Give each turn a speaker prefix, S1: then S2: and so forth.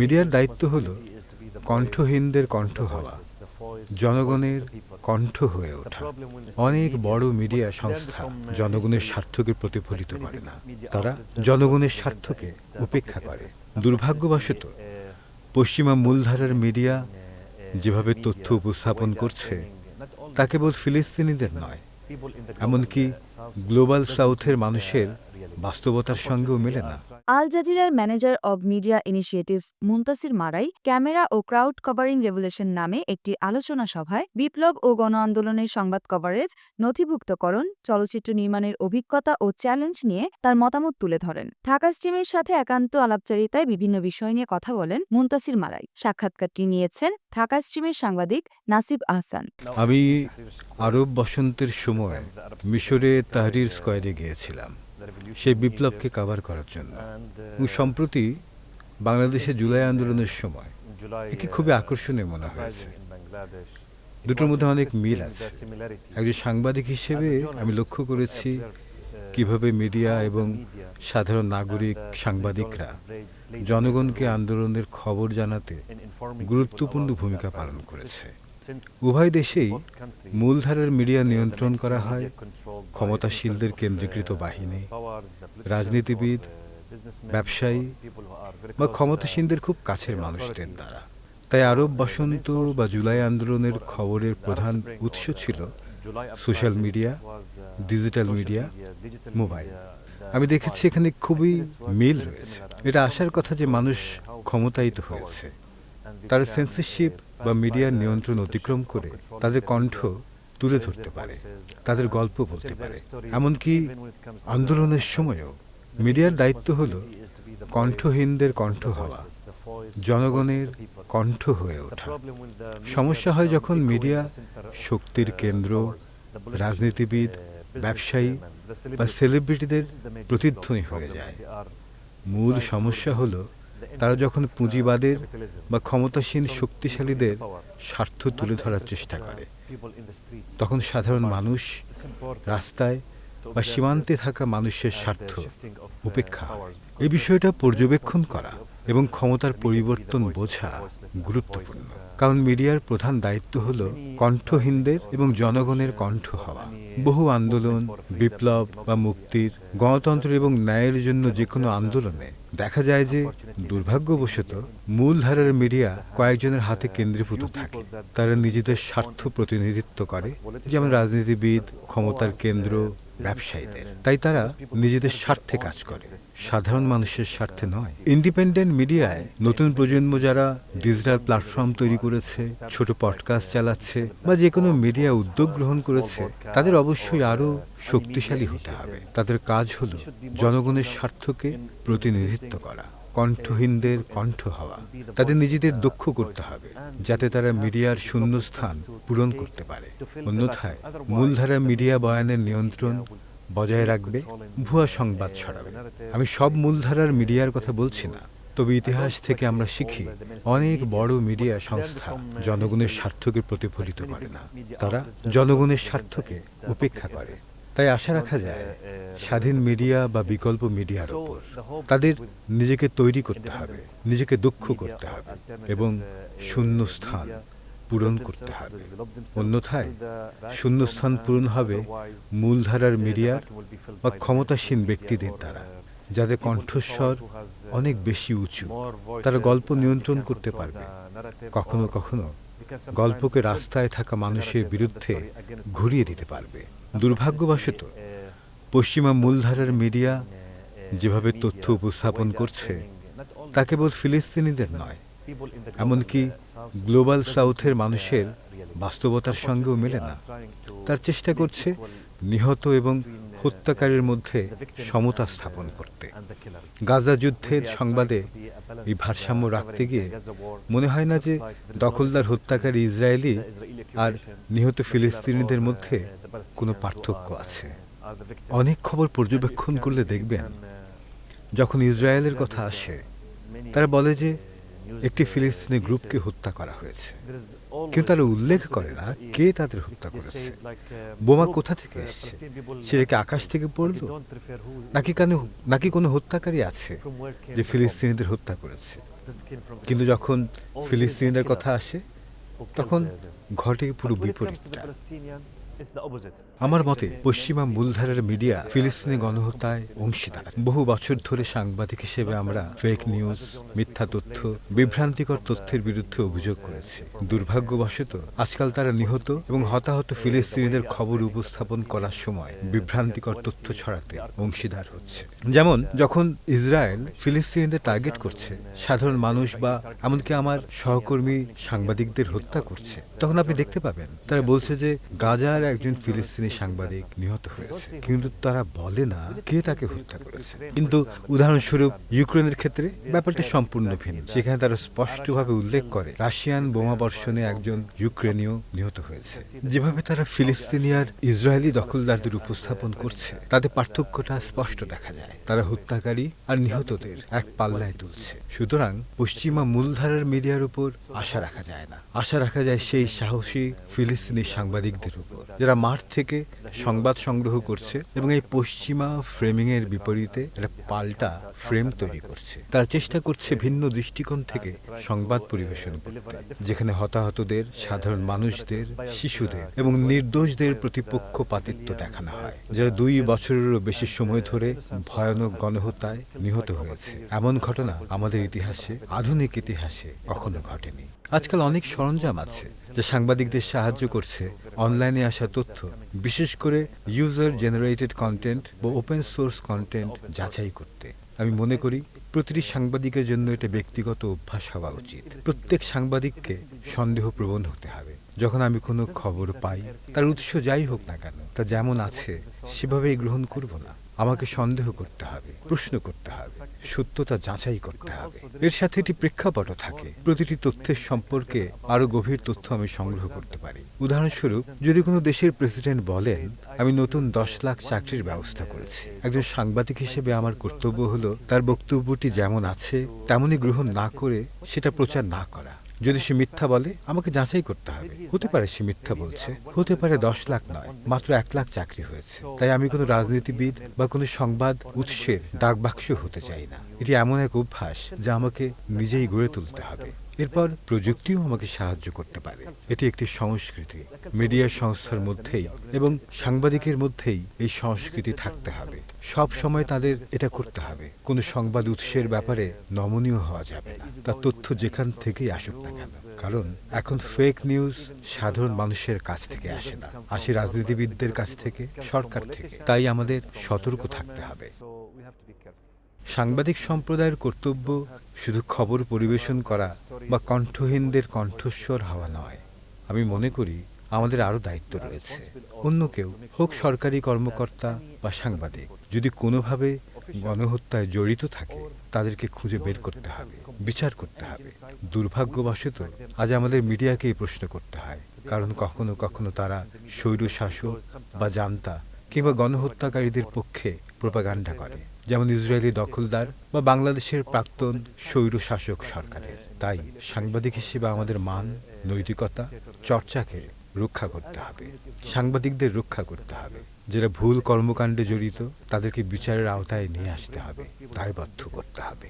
S1: মিডিয়ার দায়িত্ব হল কণ্ঠহীনদের কণ্ঠ হওয়া, জনগণের কণ্ঠ হয়ে ওঠা। অনেক বড় মিডিয়া সংস্থা জনগণের স্বার্থকে প্রতিফলিত করে না। তারা জনগণের স্বার্থকে উপেক্ষা করে। দুর্ভাগ্যবশত, পশ্চিমা মূলধারার মিডিয়া যেভাবে তথ্য উপস্থাপন করছে, তা কেবল ফিলিস্তিনিদের নয়, এমনকি গ্লোবাল সাউথের মানুষের বাস্তবতার সঙ্গেও মেলে না।
S2: আল জাজিরার manager of media initiatives Muntasir Marai camera O crowd covering revolution নামে একটি আলোচনা সভায় বিপ্লব ও গণ আন্দোলনের সংবাদ কভারেজ নথিভুক্তকরণ চলচ্চিত্র নির্মাণের অভিজ্ঞতা ও চ্যালেঞ্জ নিয়ে তার মতামত তুলে ধরেন। ঢাকা স্ট্রিমের সাথে একান্ত আলাপচারিতায় বিভিন্ন বিষয় নিয়ে কথা বলেন মুন্তাসির মারাই। সাক্ষাৎকারটি নিয়েছেন ঢাকা স্ট্রিমের সাংবাদিক নাসিব আহসান।
S1: আমি আরব বসন্তের সময় মিশরে তাহরির স্কোয়ারে গিয়েছিলাম। সেই বিপ্লবকে কাভার করার জন্য। সম্প্রতি বাংলাদেশে জুলাই আন্দোলনের সময় একে খুবই আকর্ষণীয় মনে হয়েছে। দুটোর মধ্যে অনেক মিল আছে। একজন সাংবাদিক হিসেবে আমি লক্ষ্য করেছি কীভাবে মিডিয়া এবং সাধারণ নাগরিক সাংবাদিকরা জনগণকে আন্দোলনের খবর জানাতে গুরুত্বপূর্ণ ভূমিকা পালন করেছে। উভয় দেশেই মূলধারার মিডিয়া নিয়ন্ত্রণ করা হয়, ক্ষমতাশীলদের কেন্দ্রীকৃত বাহিনী, রাজনীতিবিদ, ব্যবসায়ী বা ক্ষমতাসীনদের খুব কাছের মানুষদের দ্বারা। তাই আরব বসন্ত বা জুলাই আন্দোলনের খবরের প্রধান উৎস ছিল social media, digital media, mobile. আমি দেখেছি এখানে খুবই মিল রয়েছে। এটা আসার কথা যে মানুষ ক্ষমতায়িত হয়েছে। তারা সেন্সরশিপ বা মিডিয়ার নিয়ন্ত্রণ অতিক্রম করে তাদের কণ্ঠ তুলে ধরতে পারে, তাদের গল্প বলতে পারে। এমনকি আন্দোলনের সময়ও মিডিয়ার দায়িত্ব হল কণ্ঠহীনদের কণ্ঠ হওয়া, জনগণের কণ্ঠ হয়ে ওঠা। সমস্যা হয় যখন মিডিয়া শক্তির কেন্দ্র, রাজনীতিবিদ, ব্যবসায়ী বা সেলিব্রিটিদের প্রতিধ্বনি হয়ে যায়। মূল সমস্যা হলো তারা যখন পুঁজিবাদের বা ক্ষমতাসীন শক্তিশালীদের স্বার্থ তুলে ধরার চেষ্টা করে, তখন সাধারণ মানুষ রাস্তায় বা সীমান্তে থাকা মানুষের স্বার্থ উপেক্ষা এই বিষয়টা পর্যবেক্ষণ করা এবং ক্ষমতার পরিবর্তন বোঝা গুরুত্বপূর্ণ। কারণ মিডিয়ার প্রধান দায়িত্ব হল কণ্ঠহীনদের এবং জনগণের কণ্ঠ হওয়া। বহু আন্দোলন, বিপ্লব বা মুক্তির গণতন্ত্র এবং ন্যায়ের জন্য যে কোনো আন্দোলনে দেখা যায় যে দুর্ভাগ্যবশত মূলধারার মিডিয়া কয়েকজনের হাতে কেন্দ্রীভূত থাকে। তারা নিজেদের স্বার্থ প্রতিনিধিত্ব করে। যেমন রাজনীতিবিদ ক্ষমতার কেন্দ্র ব্যবসায়ীদের। তাই তারা নিজেদের স্বার্থে কাজ করে। সাধারণ মানুষের স্বার্থে নয়। ইন্ডিপেন্ডেন্ট মিডিয়ায় নতুন প্রজন্ম যারা ডিজিটাল প্ল্যাটফর্ম তৈরি করেছে, ছোট পডকাস্ট চালাচ্ছে বা যে কোনো মিডিয়া উদ্যোগ গ্রহণ করেছে, তাদের অবশ্যই আরও শক্তিশালী হতে হবে। তাদের কাজ হল জনগণের স্বার্থকে প্রতিনিধিত্ব করা। কণ্ঠহীনদের কণ্ঠ হওয়া। তাদের নিজেদের দক্ষ করতে হবে, যাতে তারা মিডিয়ার শূন্যস্থান পূরণ করতে পারে। অন্যথায় মূলধারা মিডিয়া বয়ানের নিয়ন্ত্রণ বজায় রাখবে, ভুয়া সংবাদ ছড়াবে। আমি সব মূলধারার মিডিয়ার কথা বলছি না, তবে ইতিহাস থেকে আমরা শিখি, অনেক বড় মিডিয়া সংস্থা জনগণের স্বার্থকে প্রতিফলিত করে না। তারা জনগণের স্বার্থকে উপেক্ষা করে। তাই আশা রাখা যায়, স্বাধীন মিডিয়া বা বিকল্প মিডিয়ার ওপর তাদের নিজেকে তৈরি করতে হবে, নিজেকে দক্ষ করতে হবে এবং শূন্য স্থান পূরণ করতে হবে। অন্যথায় শূন্যস্থান পূরণ হবে মূলধারার মিডিয়ার বা ক্ষমতাসীন ব্যক্তিদের দ্বারা যাদের কণ্ঠস্বর অনেক বেশি উঁচু, তারা গল্প নিয়ন্ত্রণ করতে পারবে। কখনো কখনো গল্পকে রাস্তায় থাকা মানুষের বিরুদ্ধে ঘুরিয়ে দিতে পারবে। দুর্ভাগ্যবশত, পশ্চিমা মূলধারার মিডিয়া যেভাবে তথ্য উপস্থাপন করছে, তা কেবল ফিলিস্তিনিদের নয়, এমনকি গ্লোবাল সাউথের মানুষের বাস্তবতার সঙ্গেও মেলে না। তার চেষ্টা করছে নিহত এবং হত্যাকারীর মধ্যে সমতা স্থাপন করতে। গাজা যুদ্ধের সংবাদে এই ভারসাম্য রাখতে গিয়ে মনে হয় না যে দখলদার হত্যাকারী ইসরায়েলি আর নিহত ফিলিস্তিনিদের মধ্যে কোনো পার্থক্য আছে। অনেক খবর পর্যবেক্ষণ করলে দেখবেন যখন ইসরায়েলের কথা আসে তারা বলে যে একটি ফিলিস্তিনি গ্রুপকে হত্যা করা হয়েছে। কিন্তু তারা উল্লেখ করে না কে তাদের হত্যা করেছে। বোমা কোথা থেকে এসছে? সেটা কি আকাশ থেকে পড়ল? নাকি কেন নাকি কোনো হত্যাকারী আছে যে ফিলিস্তিনিদের হত্যা করেছে? কিন্তু যখন ফিলিস্তিনিদের কথা আসে তখন ঘটে পুরো বিপরীতটা। আমার মতে, পশ্চিমা মূলধারার মিডিয়া ফিলিস্তিনি গণহত্যায় অংশীদার। বহু বছর ধরে সাংবাদিক হিসেবে আমরা ফেক নিউজ মিথ্যা তথ্য, বিভ্রান্তিকর তথ্যের বিরুদ্ধে অভিযোগ করেছি। দুর্ভাগ্যবশত, আজকাল তারা নিহত এবং হতাহত ফিলিস্তিনিদের খবর উপস্থাপন করার সময় বিভ্রান্তিকর তথ্য ছড়াতে অংশীদার হচ্ছে। যেমন, যখন ইসরায়েল ফিলিস্তিনিদের টার্গেট করছে, সাধারণ মানুষ বা এমনকি আমার সহকর্মী সাংবাদিকদের হত্যা করছে, তখন আপনি দেখতে পাবেন, তারা বলছে যে গাজার একজন ফিলিস্তিনি সাংবাদিক নিহত হয়েছে। কিন্তু তারা বলে না কে তাকে হত্যা করেছে। কিন্তু উদাহরণস্বরূপ ইউক্রেনের ক্ষেত্রে ব্যাপারটা সম্পূর্ণ ভিন্ন। সেখানে তারা স্পষ্টভাবে উল্লেখ করে, রাশিয়ান বোমাবর্ষণে একজন ইউক্রেনীয় নিহত হয়েছে। যেভাবে তারা ফিলিস্তিনি আর ইসরায়েলি দখলদারদের উপস্থাপন করছে তাতে পার্থক্যটা স্পষ্ট দেখা যায়। তারা হত্যাকারী আর নিহতদের এক পাল্লায় তুলছে। সুতরাং পশ্চিমা মূলধারার মিডিয়ার উপর আশা রাখা যায় না। আশা রাখা যায় সেই সাহসী ফিলিস্তিনি সাংবাদিকদের উপর। যারা মাঠ থেকে সংবাদ সংগ্রহ করছে এবং এই পশ্চিমা ফ্রেমিং এর বিপরীতে একটা পাল্টা ফ্রেম তৈরি করছে। তারা চেষ্টা করছে ভিন্ন দৃষ্টিকোণ থেকে সংবাদ পরিবেশন করতে, যেখানে হতাহতদের, সাধারণ মানুষদের, শিশুদের এবং নির্দোষদের প্রতি পক্ষপাতিত্ব দেখানো হয়, যারা দুই বছরেরও বেশি সময় ধরে ভয়ানক গণহত্যায় নিহত হয়েছে। এমন ঘটনা আমাদের ইতিহাসে, আধুনিক ইতিহাসে কখনো ঘটেনি। আজকাল অনেক সরঞ্জাম আছে, যা সাংবাদিকদের সাহায্য করছে, অনলাইনে আসা তথ্য, বিশেষ করে ইউজার জেনারেটেড কন্টেন্ট বা ওপেন সোর্স কন্টেন্ট যাচাই করতে। আমি মনে করি, প্রতিটি সাংবাদিকের জন্য এটা ব্যক্তিগত অভ্যাস হওয়া উচিত। প্রত্যেক সাংবাদিককে সন্দেহ সন্দেহপ্রবণ হতে হবে। যখন আমি কোনো খবর পাই, তার উৎস যাই হোক না কেন, তা যেমন আছে, সেভাবেই গ্রহণ করব না। আমাকে সন্দেহ করতে হবে, প্রশ্ন করতে হবে, সত্যতা যাচাই করতে হবে। এর সাথে একটি প্রেক্ষাপটও থাকে। প্রতিটি তথ্যের সম্পর্কে আরও গভীর তথ্য আমি সংগ্রহ করতে পারি। উদাহরণস্বরূপ, যদি কোনো দেশের প্রেসিডেন্ট বলেন, আমি নতুন দশ লাখ চাকরির ব্যবস্থা করেছি। একজন সাংবাদিক হিসেবে আমার কর্তব্য হলো তার বক্তব্যটি যেমন আছে, তেমনই গ্রহণ না করে সেটা প্রচার না করা। যদি সে মিথ্যা বলে, আমাকে যাচাই করতে হবে। হতে পারে সে মিথ্যা বলছে। হতে পারে দশ লাখ নয়, মাত্র এক লাখ চাকরি হয়েছে। তাই আমি কোনো রাজনীতিবিদ বা কোনো সংবাদ উৎসের ডাকবাক্স হতে চাই না। এটি এমন এক অভ্যাস যা আমাকে নিজেই গড়ে তুলতে হবে। এরপর প্রযুক্তিও আমাকে সাহায্য করতে পারে। এটি একটি সংস্কৃতি। মিডিয়া সংস্থার মধ্যেই এবং সাংবাদিকের মধ্যেই এই সংস্কৃতি থাকতে হবে। সব সময় তাদের এটা করতে হবে। কোনো সংবাদ উৎসের ব্যাপারে নমনীয় হওয়া যাবে না। তার তথ্য যেখান থেকেই আসুক না কেন। কারণ এখন ফেক নিউজ সাধারণ মানুষের কাছ থেকে আসে না। আসে রাজনীতিবিদদের কাছ থেকে, সরকার থেকে। তাই আমাদের সতর্ক থাকতে হবে। সাংবাদিক সম্প্রদায়ের কর্তব্য শুধু খবর পরিবেশন করা বা কণ্ঠহীনদের কণ্ঠস্বর হওয়া নয়। আমি মনে করি আমাদের আরও দায়িত্ব রয়েছে। অন্য কেউ হোক সরকারি কর্মকর্তা বা সাংবাদিক, যদি কোনোভাবে গণহত্যায় জড়িত থাকে, তাদেরকে খুঁজে বের করতে হবে, বিচার করতে হবে। দুর্ভাগ্যবশত আজ আমাদের মিডিয়াকেই প্রশ্ন করতে হয়, কারণ কখনো কখনো তারা স্বৈর শাসক বা জান্তা কিংবা গণহত্যাকারীদের পক্ষে প্রোপাগান্ডা করে, যেমন ইসরায়েলি দখলদার বা বাংলাদেশের প্রাক্তন স্বৈর শাসক সরকারের। তাই সাংবাদিক হিসেবে আমাদের মান, নৈতিকতা, চর্চাকে রক্ষা করতে হবে। সাংবাদিকদের রক্ষা করতে হবে। যারা ভুল কর্মকাণ্ডে জড়িত, তাদেরকে বিচারের আওতায় নিয়ে আসতে হবে, দায়বদ্ধ করতে হবে।